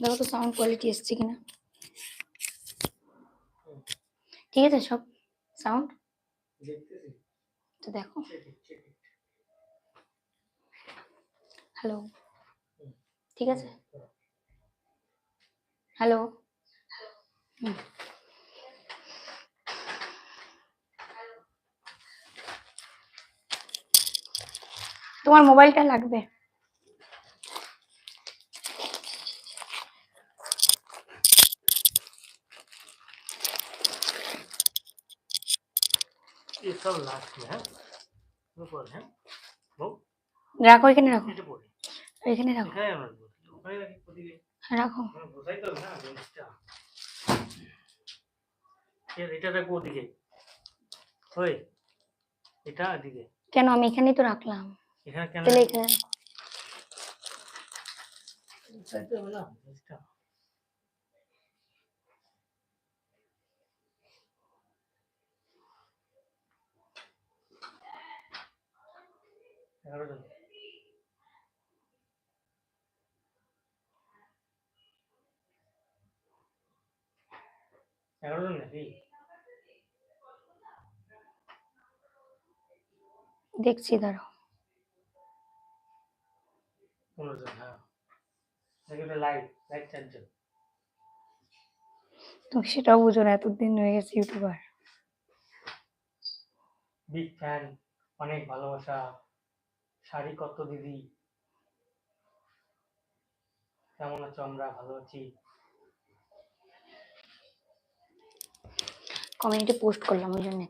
দেখো তো sound quality এসছে কিনা। ঠিক আছে সব সাউন্ড তো দেখো। হ্যালো ঠিক আছে? হ্যালো তোমার মোবাইলটা লাগবে। ये सब लास्ट में है ऊपर है वो রাখো এখানে রাখো এটা পড়ে এখানে রাখো এখানে আমরা বসি ওখানে রাখি ওদিকে রাখো আমরা বসাই তো না জিনিসটা এর এটা রাখবো ওদিকে ওই এটা এদিকে কেন আমি এখানেই তো রাখলাম এখানে কেন তাহলে এখানে রাখো এগারো জন। এগারো জন নাকি? দেখছি দাঁড়াও। পনেরো জন হ্যাঁ। চারজন? তুমি সেটাও বুঝো না এতদিন হয়ে গেছে ইউটিউবার। বিগ ফ্যান অনেক ভালোবাসা। শাড়ি কত দিদি। কেমন আছো আমরা? ভালো আছি? কমিউনিটি পোস্ট করলাম ওই জন্য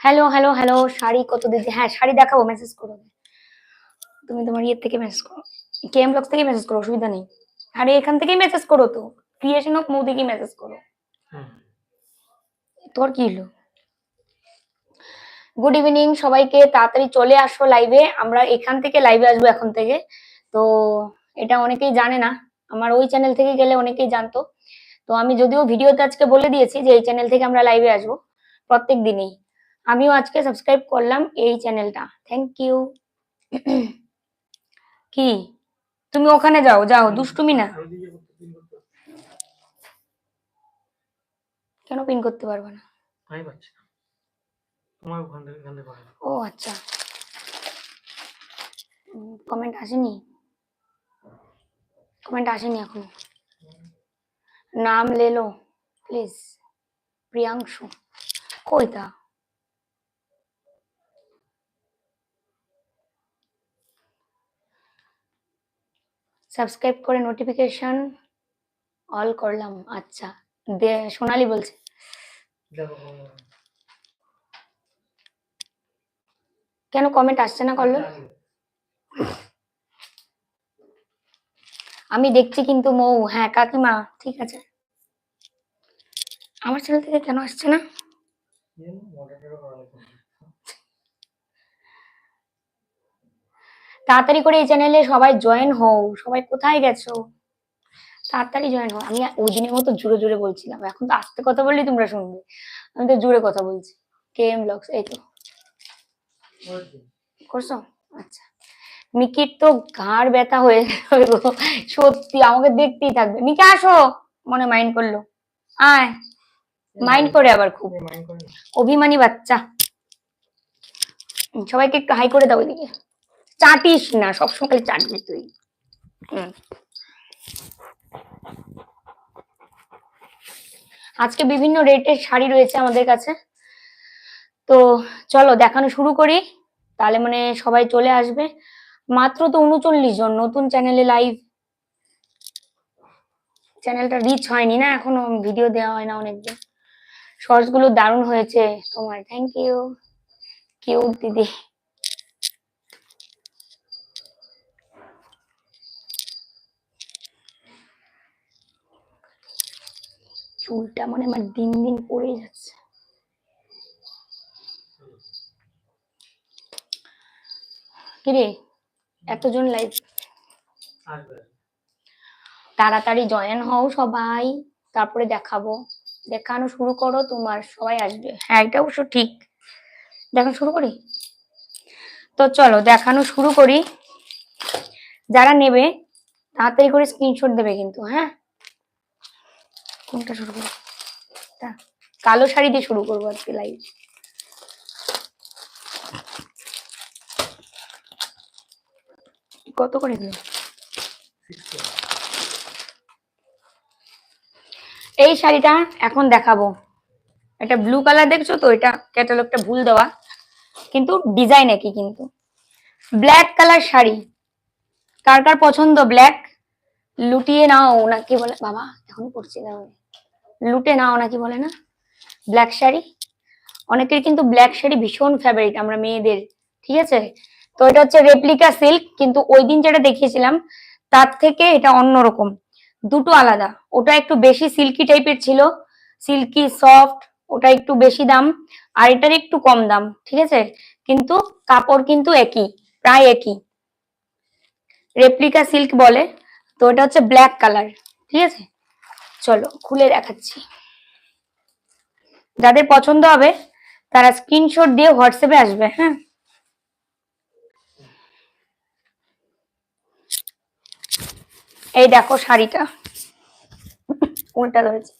হ্যালো হ্যালো হ্যালো শাড়ি কত দিদি। হ্যাঁ শাড়ি দেখাবো মেসেজ করো। তুমি তোমার ইয়ের থেকে মেসেজ করো। কেএম ব্লগস থেকে মেসেজ করো অসুবিধা নেই। আরে এখান থেকেই মেসেজ করো তো। ক্রিয়েশন অফ মৌ থেকেই মেসেজ করো। হুম। তোর কি হলো? গুড ইভিনিং সবাইকে তাড়াতাড়ি চলে আসো লাইভে আমরা এখান থেকে লাইভে আসব এখন থেকে। তো এটা অনেকেই জানে না। আমার ওই চ্যানেল থেকে গেলে অনেকেই জানতো। তো আমি যদিও ভিডিওতে আজকে বলে দিয়েছি যে, এই চ্যানেল থেকে আমরা লাইভে আসব প্রত্যেক দিনই। আমিও আজকে সাবস্ক্রাইব করলাম এই চ্যানেলটা থ্যাংক ইউ কি? তুমি ওখানে যাও যাও। দুষ্টুমি না। কেন পিন করতে পারবে না। তোমার ওখান থেকে এখান থেকে। ও আচ্ছা। কমেন্ট আসেনি? কমেন্ট আসেনি এখনও? নাম लो প্লিজ প্রিয়াংশু। কই তা? সাবস্ক্রাইব করে নোটিফিকেশন অল করলাম আচ্ছা। দে সোনালি বলছে দেখো কেন কমেন্ট আসছে না করল আমি দেখছি কিন্তু মৌ। হ্যাঁ কাকিমা ঠিক আছে। আমার চ্যানেল থেকে কেন আসছে না? তাড়াতাড়ি করে এই চ্যানেলে সবাই জয়েন হও। সবাই কোথায় গেছো? তাড়াতাড়ি জয়েন হও। আমি ওই দিনের মতো জুড়ে জুড়ে বলছিলাম। এখন তো আস্তে কথা বললেই তোমরা শুনবে। আমি তো জুড়ে কথা বলছি। কে এম ব্লগস এই তো। করছ? আচ্ছা। মিকির তো ঘাড় ব্যথা হয়ে গেল সত্যি আমাকে দেখতেই থাকবে। মিকি আসো। মনে মাইন্ড করল। আয়। মাইন্ড করে আবার খুব। অভিমানী বাচ্চা। সবাইকে একটু হাই করে দাও এদিকে চাটিস না সবসময় চাটবি তুই। আজকে বিভিন্ন রেটের শাড়ি রয়েছে আমাদের কাছে। তো চলো দেখানো শুরু করি। তাহলে মানে সবাই চলে আসবে। মাত্র তো উনচল্লিশ জন নতুন চ্যানেলে লাইভ চ্যানেলটা রিচ হয়নি না, এখনও ভিডিও দেওয়া হয় না অনেকদিন। শর্টসগুলো দারুণ হয়েছে তোমার। থ্যাংক ইউ কেউ দিদি। চুলটা মানে আমার দিন দিন পড়ে যাচ্ছে। কিরে? এতজন লাইভ তাড়াতাড়ি জয়েন হও সবাই তারপরে দেখাবো। দেখানো শুরু করো তোমার সবাই আসবে। হ্যাঁ এটা অবশ্য ঠিক। দেখানো শুরু করি? তো চলো দেখানো শুরু করি। যারা নেবে তাড়াতাড়ি করে স্ক্রিনশট দেবে কিন্তু হ্যাঁ? কোনটা শুরু করব? তা, কালো শাড়ি দিয়ে শুরু করব আজকে লাইভ কত করে দিল এই শাড়িটা এখন দেখাবো। এটা ব্লু কালার দেখছ তো? এটা ক্যাটালগটা ভুল দেওয়া। কিন্তু ডিজাইন একই কিন্তু। Black colour sari. কার কার পছন্দ ব্ল্যাক লুটিয়ে নাও নাকি বলে? বাবা এখন পড়ছি না লুটে নাও নাকি বলে না? ব্ল্যাক শাড়ি। অনেকের কিন্তু ব্ল্যাক শাড়ি ভীষণ ফেভারিট আমরা মেয়েদের। ঠিক আছে? তো এটা হচ্ছে রেপ্লিকা সিল্ক কিন্তু ওই দিন যেটা দেখিয়েছিলাম, তার থেকে এটা অন্যরকম দুটো আলাদা। ওটা একটু বেশি সিল্কি টাইপের ছিল। সিল্কি সফট ওটা একটু বেশি দাম। আর এটার একটু কম দাম, ঠিক আছে? কিন্তু কাপড় কিন্তু একই, প্রায় একই। রেপ্লিকা সিল্ক বলে। তো এটা হচ্ছে ব্ল্যাক কালার ঠিক আছে? চলো, খুলে দেখাচ্ছি। যাদের পছন্দ হবে, তারা স্ক্রিনশট দিয়ে হোয়াটসঅ্যাপে আসবে হ্যাঁ? এই দেখো শাড়িটা। উল্টা ধরেছে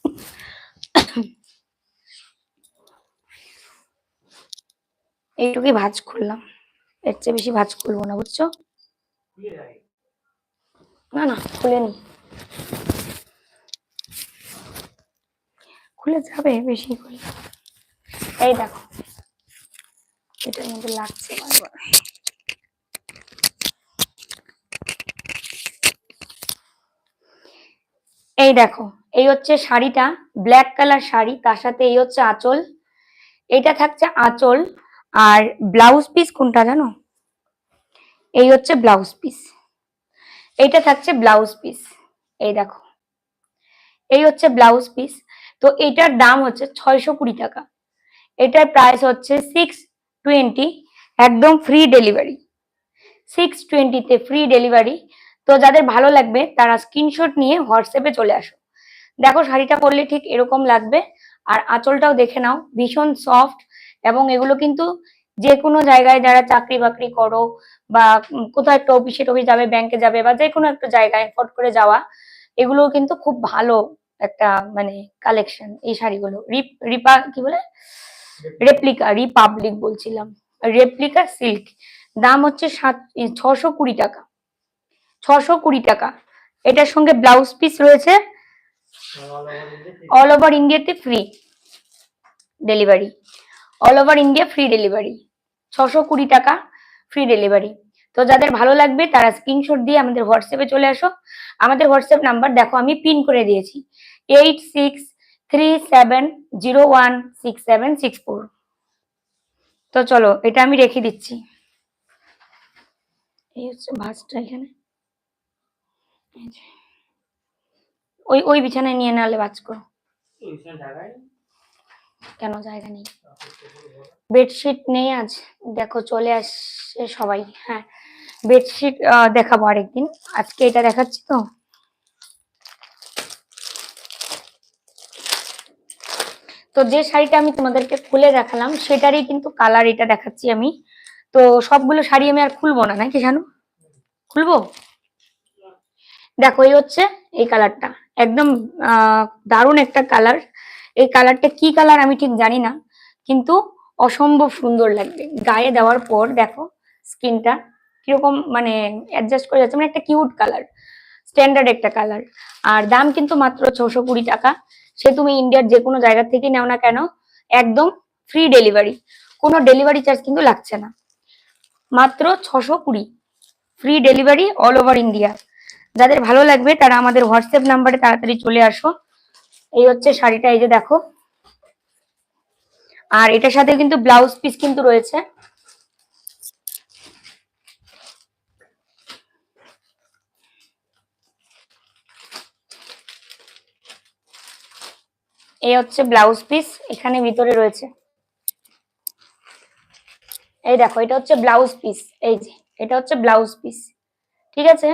এইটুকুই ভাজ করলাম। এর চেয়ে বেশি ভাজ করব না, বুঝছ? খুলে না না। খুলেনি খুলে যাবে বেশি করে। এই দেখো। এটার মধ্যে লাগছে বারবার। এই দেখো, এই হচ্ছে শাড়িটা ব্ল্যাক কালার শাড়ি, তার সাথে এই হচ্ছে আঁচল। এটা থাকছে আঁচল, আর ব্লাউজ পিস কোনটা জানো? এই হচ্ছে ব্লাউজ পিস এইটা থাকছে ব্লাউজ পিস এই দেখো, এই হচ্ছে ব্লাউজ পিস তো এটার দাম হচ্ছে ছয়শো কুড়ি টাকা। এটার প্রাইস হচ্ছে সিক্স টোয়েন্টি একদম ফ্রি ডেলিভারি সিক্স টোয়েন্টিতে ফ্রি ডেলিভারি তো যাদের ভালো লাগবে, তারা স্ক্রিনশট নিয়ে হোয়াটসঅ্যাপে চলে আসো। দেখো শাড়িটা পরলে ঠিক এরকম লাগবে। আর আঁচলটাও দেখে নাও, ভীষণ সফট এবং এগুলো কিন্তু যে কোনো জায়গায় যারা চাকরি বাকরি করো বা কোথাও একটা অফিসে টফিস যাবে ব্যাংকে যাবে বা যে কোনো একটা জায়গায় ফট করে যাওয়া এগুলো কিন্তু খুব ভালো একটা মানে কালেকশন এই শাড়িগুলো। রিপ, রিপা, কি বলে? রেপ্লিকা রিপাবলিক বলছিলাম। রেপ্লিকা সিল্ক দাম হচ্ছে সাত ছশো কুড়ি টাকা। ছশো কুড়ি টাকা। এটার সঙ্গে ব্লাউজ পিস রয়েছে। অল ওভার ইন্ডিয়াতে free delivery all over India free delivery ছশো কুড়ি টাকা ফ্রি ডেলিভারি তো যাদের ভালো লাগবে, তারা স্ক্রিনশট দিয়ে আমাদের হোয়াটসঅ্যাপে চলে আসো। আমাদের হোয়াটসঅ্যাপ নাম্বার দেখো, আমি পিন করে দিয়েছি। Eight six three seven zero one six seven six four তো চলো, এটা আমি রেখে দিচ্ছি। এই হচ্ছে ভাঁজটা এখানে। ওই ওই বিছানায় নিয়ে জায়গায় নেই? কেন জায়গা নেই? বেডশিট নেই আজ। দেখো চলে আসছে সবাই। হ্যাঁ বেডশিট দেখাবো আরেকদিন। আজকে এটা দেখাচ্ছি তো। তো যে শাড়িটা আমি তোমাদেরকে খুলে দেখালাম সেটারই কিন্তু কালার এটা দেখাচ্ছি আমি। তো সবগুলো শাড়ি আমি আর খুলবো না নাকি জানো? খুলবো? দেখো, এই হচ্ছে এই কালারটা একদম দারুণ একটা কালার এই কালারটা কি কালার আমি ঠিক জানি না, কিন্তু অসম্ভব সুন্দর লাগবে। গায়ে দেওয়ার পর দেখো স্কিনটা কীরকম মানে অ্যাডজাস্ট করে যাচ্ছে। মানে একটা কিউট কালার স্ট্যান্ডার্ড একটা কালার আর দাম কিন্তু মাত্র ছশো কুড়ি টাকা। সে তুমি ইন্ডিয়ার যে কোনো জায়গা থেকে নাও না কেন, একদম ফ্রি ডেলিভারি কোনো ডেলিভারি চার্জ কিন্তু লাগছে না। মাত্র ছশো কুড়ি। Free delivery all over India যাদের ভালো লাগবে তারা আমাদের হোয়াটসঅ্যাপ নাম্বারে তাড়াতাড়ি চলে আসো। এই হচ্ছে শাড়িটা, এই যে দেখো। আর এটার সাথে কিন্তু ব্লাউজ পিস কিন্তু রয়েছে। এই হচ্ছে ব্লাউজ পিস এখানে ভিতরে রয়েছে। এই দেখো, এটা হচ্ছে ব্লাউজ পিস এই যে, এটা হচ্ছে ব্লাউজ পিস ঠিক আছে?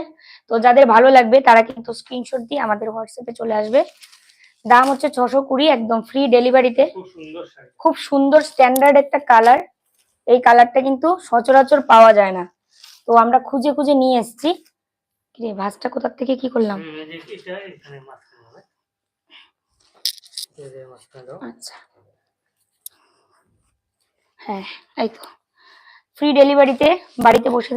তো যাদের ভালো লাগবে তারা কিন্তু স্ক্রিনশট দিয়ে আমাদের হোয়াটসঅ্যাপে চলে আসবে। দাম হচ্ছে ছশো কুড়ি একদম ফ্রি ডেলিভারিতে খুব সুন্দর স্ট্যান্ডার্ড একটা কালার এই কালারটা কিন্তু সচরাচর পাওয়া যায় না। তো আমরা খুঁজে খুঁজে নিয়ে এসেছি। রে ভাঁজটা কোথার থেকে কি করলাম? আচ্ছা। হ্যাঁ এই তো। ফ্রি ডেলিভারিতে বাড়িতে বসে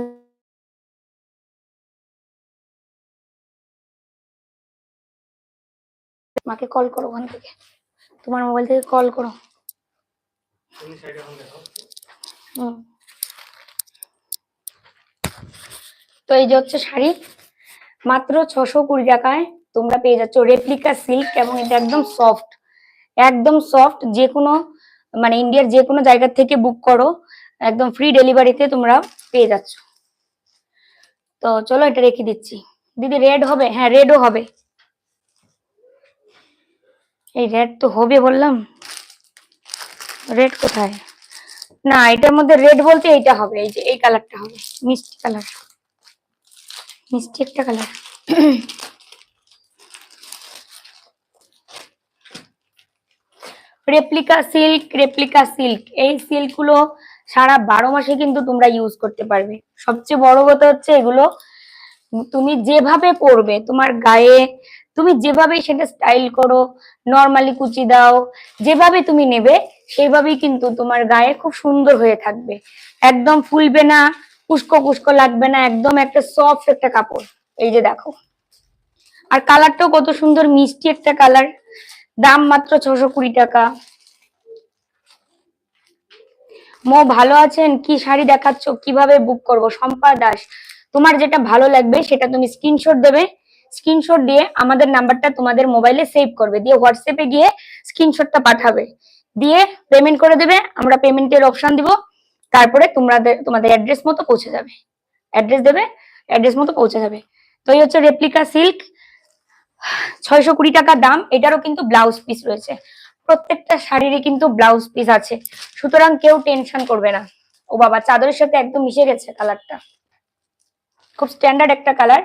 মাকে কল করো ওখান থেকে। তোমার মোবাইল থেকে কল করো। হুম। তো এই যে হচ্ছে শাড়ি মাত্র ছশো কুড়ি টাকায় তোমরা পেয়ে যাচ্ছ রেপ্লিকা সিল্ক এবং এটা একদম সফট একদম সফট যে কোনো মানে ইন্ডিয়ার যে কোনো জায়গা থেকে বুক করো একদম ফ্রি ডেলিভারিতে তোমরা পেয়ে যাচ্ছ। তো চলো এটা রেখে দিচ্ছি। দিদি রেড হবে? হ্যাঁ রেডও হবে। এই রেড তো হবে বললাম। রেড কোথায়? না, এটার মধ্যে রেড বলতে এইটা হবে, এই যে এই কালারটা হবে, মিষ্টি কালার মিষ্টি একটা colour replica silk replica silk এই সিল্কগুলো সারা বারো মাসে কিন্তু তোমরা ইউজ করতে পারবে। সবচেয়ে বড় কথা হচ্ছে এগুলো, তুমি যেভাবে পরবে, তোমার গায়ে তুমি যেভাবে সেটা স্টাইল করো নর্মালি কুচি দাও, যেভাবে তুমি নেবে, সেইভাবেই কিন্তু তোমার গায়ে খুব সুন্দর হয়ে থাকবে। একদম ফুলবে না কুস্কো কুস্কো লাগবে না, একদম একটা সফট একটা কাপড়। এই যে দেখো। আর কালারটাও কত সুন্দর, মিষ্টি একটা কালার দাম মাত্র ছশো কুড়ি টাকা। মো, ভালো আছেন? কি শাড়ি দেখাচ্ছ? কীভাবে বুক করব? সম্পা দাস, তোমার যেটা ভালো লাগবে, সেটা তুমি স্ক্রিনশট দেবে। স্ক্রিনশট দিয়ে আমাদের নাম্বারটা তোমাদের মোবাইলে সেভ করবে। দিয়ে হোয়াটসঅ্যাপে গিয়ে স্ক্রিনশটটা পাঠাবে। দিয়ে পেমেন্ট করে দেবে, আমরা পেমেন্টের অপশন দিব। তারপরে তোমরা তোমাদের অ্যাড্রেস মতো পৌঁছে যাবে। অ্যাড্রেস দেবে অ্যাড্রেস মতো পৌঁছে যাবে। তো এই হচ্ছে রেপ্লিকা সিল্ক ছয়শো কুড়ি টাকা দাম, এটারও কিন্তু ব্লাউজ পিস রয়েছে। প্রত্যেকটা শাড়িরই কিন্তু ব্লাউজ পিস আছে। সুতরাং কেউ টেনশন করবে না। ও বাবা, চাদরের সাথে একদম মিশে গেছে কালারটা খুব স্ট্যান্ডার্ড একটা কালার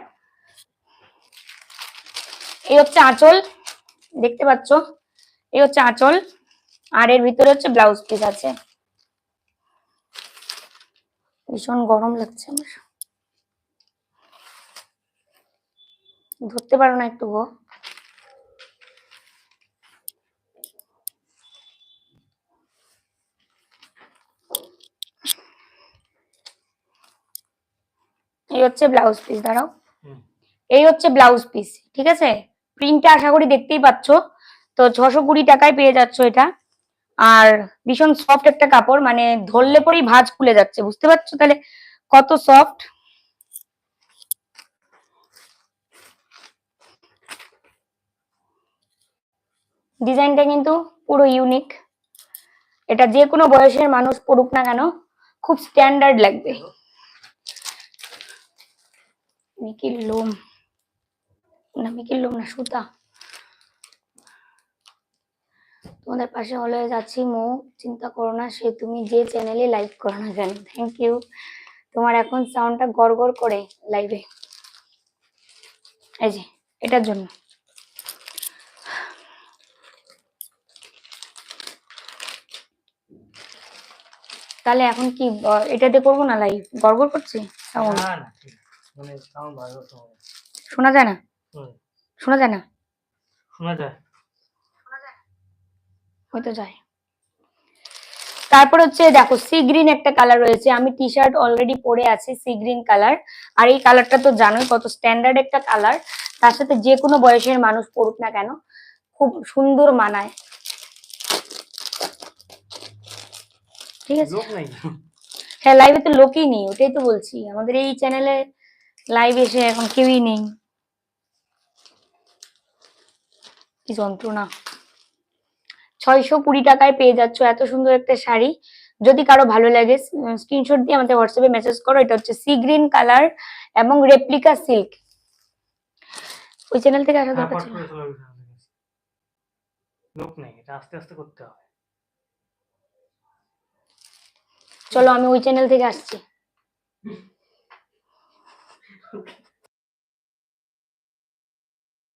এই হচ্ছে আঁচল দেখতে পাচ্ছ? এই হচ্ছে আঁচল আর এর ভিতরে হচ্ছে ব্লাউজ পিস আছে। ভীষণ গরম লাগছে আমার। ধরতে পারো না একটু গো। এই হচ্ছে ব্লাউজ পিস দাঁড়াও। এই হচ্ছে ব্লাউজ পিস ঠিক আছে? প্রিন্টটা আশা করি দেখতেই পাচ্ছ। তো ছশো কুড়ি টাকায় পেয়ে যাচ্ছ এটা। আর ভীষণ সফট একটা কাপড় মানে ধরলে পরেই ভাঁজ খুলে যাচ্ছে, বুঝতে পারছ? তাহলে কত সফট ডিজাইনটা কিন্তু পুরো ইউনিক এটা যে কোনো বয়সের মানুষ পড়ুক না কেন, খুব স্ট্যান্ডার্ড লাগবে। লোম। মিকির লোম না সুতা। তোমাদের পাশে অলওয়েজ যাচ্ছি মো। চিন্তা করো না সে তুমি যে চ্যানেলে লাইভ করো না কেন? থ্যাংক ইউ তোমার এখন সাউন্ডটা গড় গড় করে লাইভে এই যে এটার জন্য। তাহলে এখন কি এটাতে করব না লাইভ গড় করছে? সাউন্ড। মানে শোনা যায়। না? শোনা যায় না? শোনা যায়। হয়তো যায়। তারপর হচ্ছে দেখো সি গ্রিন একটা কালার রয়েছে। আমি টি শার্ট অলরেডি পরে আছি সি গ্রিন কালার আর এই কালারটা তো জানোই কত স্ট্যান্ডার্ড একটা কালার তার সাথে যে কোনো বয়সের মানুষ পড়ুক না কেন খুব সুন্দর মানায়। ঠিক আছে? হ্যাঁ লাইভে তো লোকই নেই ওটাই তো বলছি। আমাদের এই চ্যানেলে লাইভ এসে এখন কেউই নেই। কি যন্ত্রণা। ছয়শো কুড়ি টাকায় পেয়ে যাচ্ছ এত সুন্দর একটা শাড়ি। যদি কারও ভালো লাগে স্ক্রিনশট দিয়ে আমাদের হোয়াটসঅ্যাপে মেসেজ করো। এটা হচ্ছে সি গ্রিন কালার এবং রেপ্লিকা সিল্ক ওই চ্যানেল থেকে আসা দরকার ছিল। করে চলে গেছে আমাদের কাছে। লোক নেই এটা আস্তে আস্তে করতে হবে। চলো আমি ওই চ্যানেল থেকে আসছি।